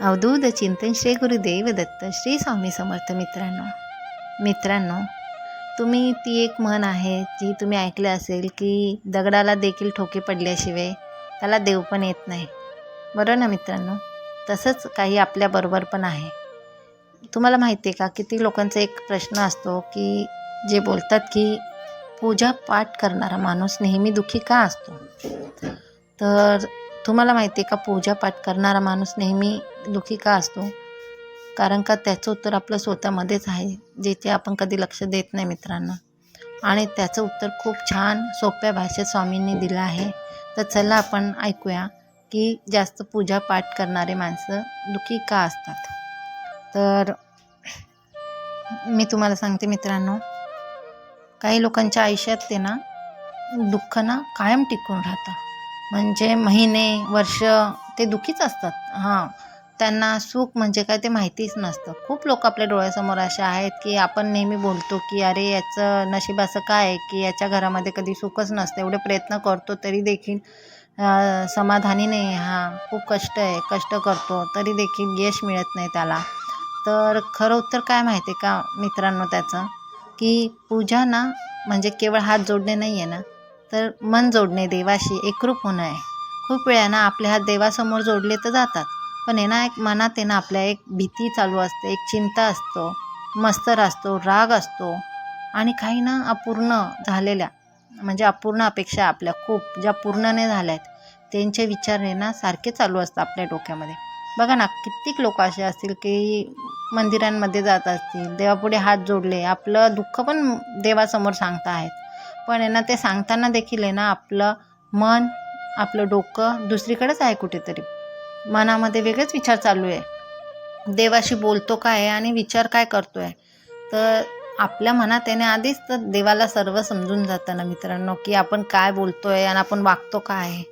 अवधूत चिंतन श्री गुरुदेव दत्त श्री स्वामी समर्थ मित्रांनो. मित्रांनो तुम्ही ती एक म्हण आहे जी तुम्ही ऐकलं असेल की दगडाला देखील ठोके पडल्याशिवाय त्याला देव पण येत नाही. बरं ना मित्रांनो? तसंच काही आपल्याबरोबर पण आहे. तुम्हाला माहिती आहे का किती लोकांचा एक प्रश्न असतो की जे बोलतात की पूजा पाठ करणारा माणूस नेहमी दुःखी का असतो? तर तुम्हाला माहिती आहे का पूजा पाठ करणारा माणूस नेहमी दुखी का असतो? कारण का त्याचं उत्तर आपलं स्वतःमध्येच आहे जेथे आपण कधी लक्ष देत नाही मित्रांनो. आणि त्याचं उत्तर खूप छान सोप्या भाषेत स्वामींनी दिलं आहे. तर चला आपण ऐकूया की जास्त पूजा पाठ करणारे माणसं दुःखी का असतात. तर मी तुम्हाला सांगते मित्रांनो काही लोकांच्या आयुष्यात ते ना दुःख ना कायम टिकून राहतं. म्हणजे महिने वर्ष ते दुःखीच असतात. हां. त्यांना सुख म्हणजे काय ते माहितीच नसतं. खूप लोक आपल्या डोळ्यासमोर असे आहेत की आपण नेहमी बोलतो की अरे याचं नशीब असं काय आहे की याच्या घरामध्ये कधी सुखच नसतं. एवढे प्रयत्न करतो तरी देखील समाधानी नाही. हा. खूप कष्ट आहे. कष्ट करतो तरी देखील यश मिळत नाही त्याला. तर खरं उत्तर काय माहिती आहे का मित्रांनो त्याचं? की पूजा ना म्हणजे केवळ हात जोडणे नाही आहे ना. तर मन जोडणे देवाशी एकरूप होणं आहे. खूप वेळा ना आपले हात देवासमोर जोडले तर जातात. पण आहे ना एक मनात आहे ना आपल्या एक भीती चालू असते एक चिंता असतो मस्तर असतो राग असतो. आणि काही ना अपूर्ण झालेल्या म्हणजे अपूर्ण अपेक्षा आपल्या खूप ज्या पूर्ण नाही झाल्या आहेत त्यांचे विचार आहे ना सारखे चालू असतात आपल्या डोक्यामध्ये. बघा ना कित्येक लोक असे असतील की मंदिरांमध्ये जात असतील देवापुढे हात जोडले आपलं दुःख पण देवासमोर सांगता आहेत पण आहे ना ते सांगताना देखील आहे ना आपलं मन आपलं डोकं दुसरीकडेच आहे कुठेतरी. मनामध्ये वेगळेच विचार चालू आहे. देवाशी बोलतो काय आणि विचार काय करतो आहे? तर आपल्या मनात त्याने आधीच तर देवाला सर्व समजून जातं ना मित्रांनो की आपण काय बोलतो आहे आणि आपण वागतो काय आहे.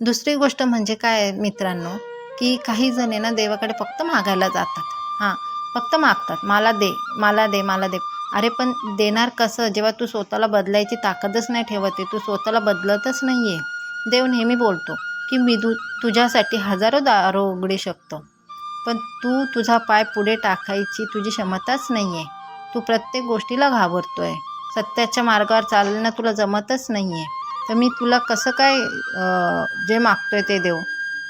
दुसरी गोष्ट म्हणजे काय मित्रांनो की काही जण आहे ना देवाकडे फक्त मागायला जातात. हां फक्त मागतात. मला दे मला दे मला दे. अरे पण देणार कसं? जेव्हा तू स्वतःला बदलायची ताकदच नाही ठेवत आहे तू स्वतःला बदलतच नाही आहे देव नेहमी बोलतो की मी तू तुझ्यासाठी हजारो दारो उघडू शकतो. पण तू तुझा पाय पुढे टाकायची तुझी क्षमताच नाही आहे तू प्रत्येक गोष्टीला घाबरतो आहे सत्याच्या मार्गावर चालणं तुला जमतच नाही आहे तर मी तुला कसं काय जे मागतो आहे ते देऊ?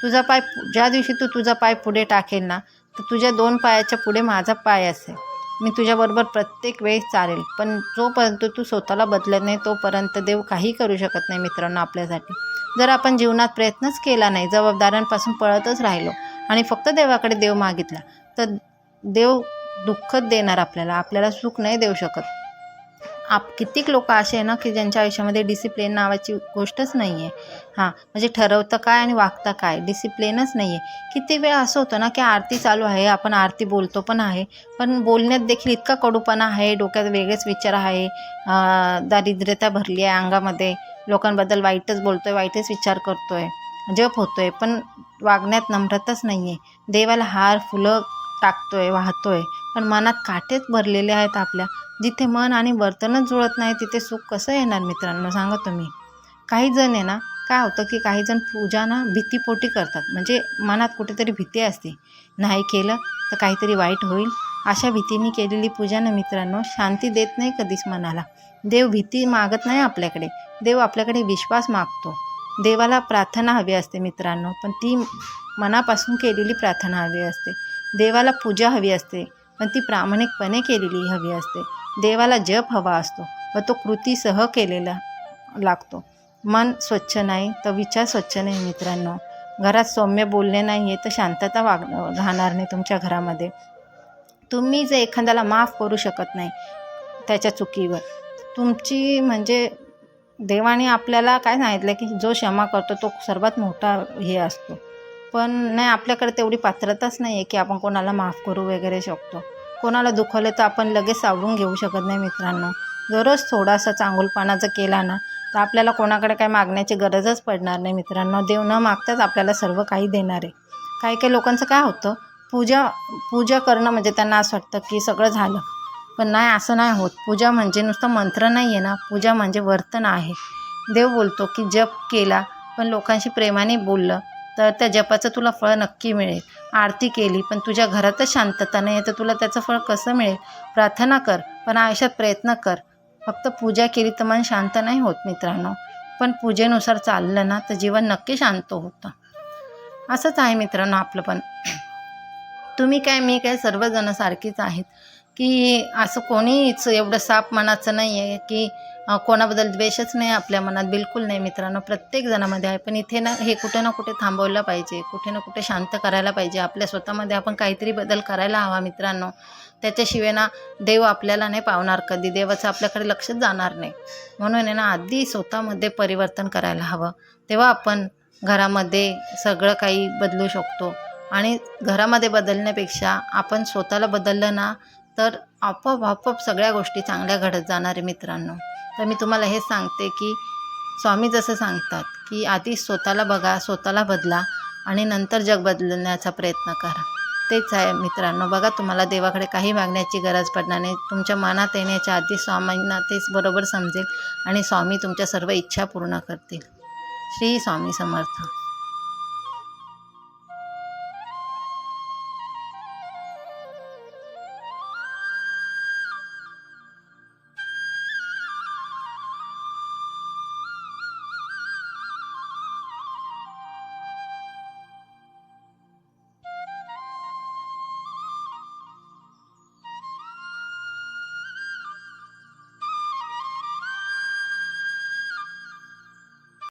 तुझा पाय ज्या दिवशी तू तुझा पाय पुढे टाकेल ना तर तुझ्या दोन पायाच्या पुढे माझा पाय असेल. मी तुझ्याबरोबर प्रत्येक वेळेस चालेल. पण जोपर्यंत तू स्वतःला बदलत नाही तोपर्यंत देव काही करू शकत नाही मित्रांनो आपल्यासाठी. जर आपण जीवनात प्रयत्नच केला नाही जबाबदाऱ्यांपासून पळतच राहिलो आणि फक्त देवाकडे देव मागितला तर देव दुःखच देणार आपल्याला. आपल्याला सुख नाही देऊ शकत. आप कित्येक लोक असे आहे ना की ज्यांच्या आयुष्यामध्ये डिसिप्लिन नावाची गोष्टच नाही आहे हां म्हणजे ठरवतं काय आणि वागतं काय? डिसिप्लिनच नाही आहे किती वेळा असं होतं ना की आरती चालू आहे आपण आरती बोलतो पण आहे पण बोलण्यात देखील इतका कडूपणा आहे डोक्यात वेगळेच विचार आहे दारिद्र्यता भरली आहे अंगामध्ये लोकांबद्दल वाईटच बोलतो आहे वाईटच विचार करतो आहे जप होतो आहे पण वागण्यात नम्रताच नाही आहे देवाला हार फुलं टाकतोय वाहतोय. पण मनात काटेच भरलेले आहेत आपल्या. जिथे मन आणि वर्तनच जुळत नाही तिथे सुख कसं येणार मित्रांनो? सांगा तुम्ही. काही जण आहे ना काय होतं की काही जण पूजा ना भीतीपोटी करतात. म्हणजे मनात कुठेतरी भीती असते. नाही केलं तर काहीतरी वाईट होईल. अशा भीतीने केलेली पूजा ना मित्रांनो शांती देत नाही कधीच मनाला. देव भीती मागत नाही आपल्याकडे. देव आपल्याकडे विश्वास मागतो. देवाला प्रार्थना हवी असते मित्रांनो पण ती मनापासून केलेली प्रार्थना हवी असते. देवाला पूजा हवी असते पण ती प्रामाणिकपणे केलेली हवी असते. देवाला जप हवा असतो व तो कृतीसह केलेला लागतो. मन स्वच्छ नाही तर विचार स्वच्छ नाही मित्रांनो. घरात सौम्य बोलणे नाही आहे तर शांतता वाग राहणार नाही तुमच्या घरामध्ये. तुम्ही जर एखाद्याला माफ करू शकत नाही त्याच्या चुकीवर. तुमची म्हणजे देवाने आपल्याला काय सांगितलं की जो क्षमा करतो तो सर्वात मोठा हे असतो. पण नाही आपल्याकडे तेवढी पात्रताच नाही आहे की आपण कोणाला माफ करू वगैरे शकतो. कोणाला दुखवलं तर आपण लगेच सावरून घेऊ शकत नाही मित्रांनो. दररोज थोडासा चांगुलपणा जर केला ना तर आपल्याला कोणाकडे काही मागण्याची गरजच पडणार नाही मित्रांनो. देव न मागताच आपल्याला सर्व काही देणार आहे. काही काही लोकांचं काय होतं पूजा पूजा करणं म्हणजे त्यांना असं वाटतं की सगळं झालं. पण नाही असं नाही होत. पूजा म्हणजे नुसतं मंत्र नाही आहे ना पूजा म्हणजे वर्तन आहे. देव बोलतो की जप केला पण लोकांशी प्रेमाने बोललं तर त्या जपाचं तुला फळ नक्की मिळेल. आरती केली पण तुझ्या घरातच शांतता नाही आहे तर तुला त्याचं फळ कसं मिळेल? प्रार्थना कर पण आयुष्यात प्रयत्न कर. फक्त पूजा केली तर मन शांत नाही होत मित्रांनो. पण पूजेनुसार चाललं ना तर जीवन नक्की शांत होतं. असंच आहे मित्रांनो आपलं पण. तुम्ही काय मी काय सर्वजण सारखीच आहेत. की असं कोणीच एवढं साप मनाचं नाही आहे की कोणाबद्दल द्वेषच नाही आपल्या मनात बिलकुल नाही मित्रांनो. प्रत्येक जणामध्ये आहे. पण इथे ना हे कुठे ना कुठे थांबवलं पाहिजे. कुठे ना कुठे शांत करायला पाहिजे. आपल्या स्वतःमध्ये आपण काहीतरी बदल करायला हवा मित्रांनो. त्याच्याशिवाय ना देव आपल्याला नाही पावणार कधी. देवाचं आपल्याकडे लक्षच जाणार नाही. म्हणून आहे ना आधी स्वतःमध्ये परिवर्तन करायला हवं. तेव्हा आपण घरामध्ये सगळं काही बदलू शकतो. आणि घरामध्ये बदलण्यापेक्षा आपण स्वतःला बदललं ना तर आपोआप आपोआप सगळ्या गोष्टी चांगल्या घडत जाणारे मित्रांनो. तर मी तुम्हाला हे सांगते की स्वामी जसं सांगतात की आधी स्वतःला बघा स्वतःला बदला आणि नंतर जग बदलण्याचा प्रयत्न करा. तेच आहे मित्रांनो. बघा तुम्हाला देवाकडे काही मागण्याची गरज पडणार नाही. तुमच्या मनात येण्याच्या आधी स्वामींना तेच बरोबर समजेल आणि स्वामी तुमच्या सर्व इच्छा पूर्ण करतील. श्री स्वामी समर्थ.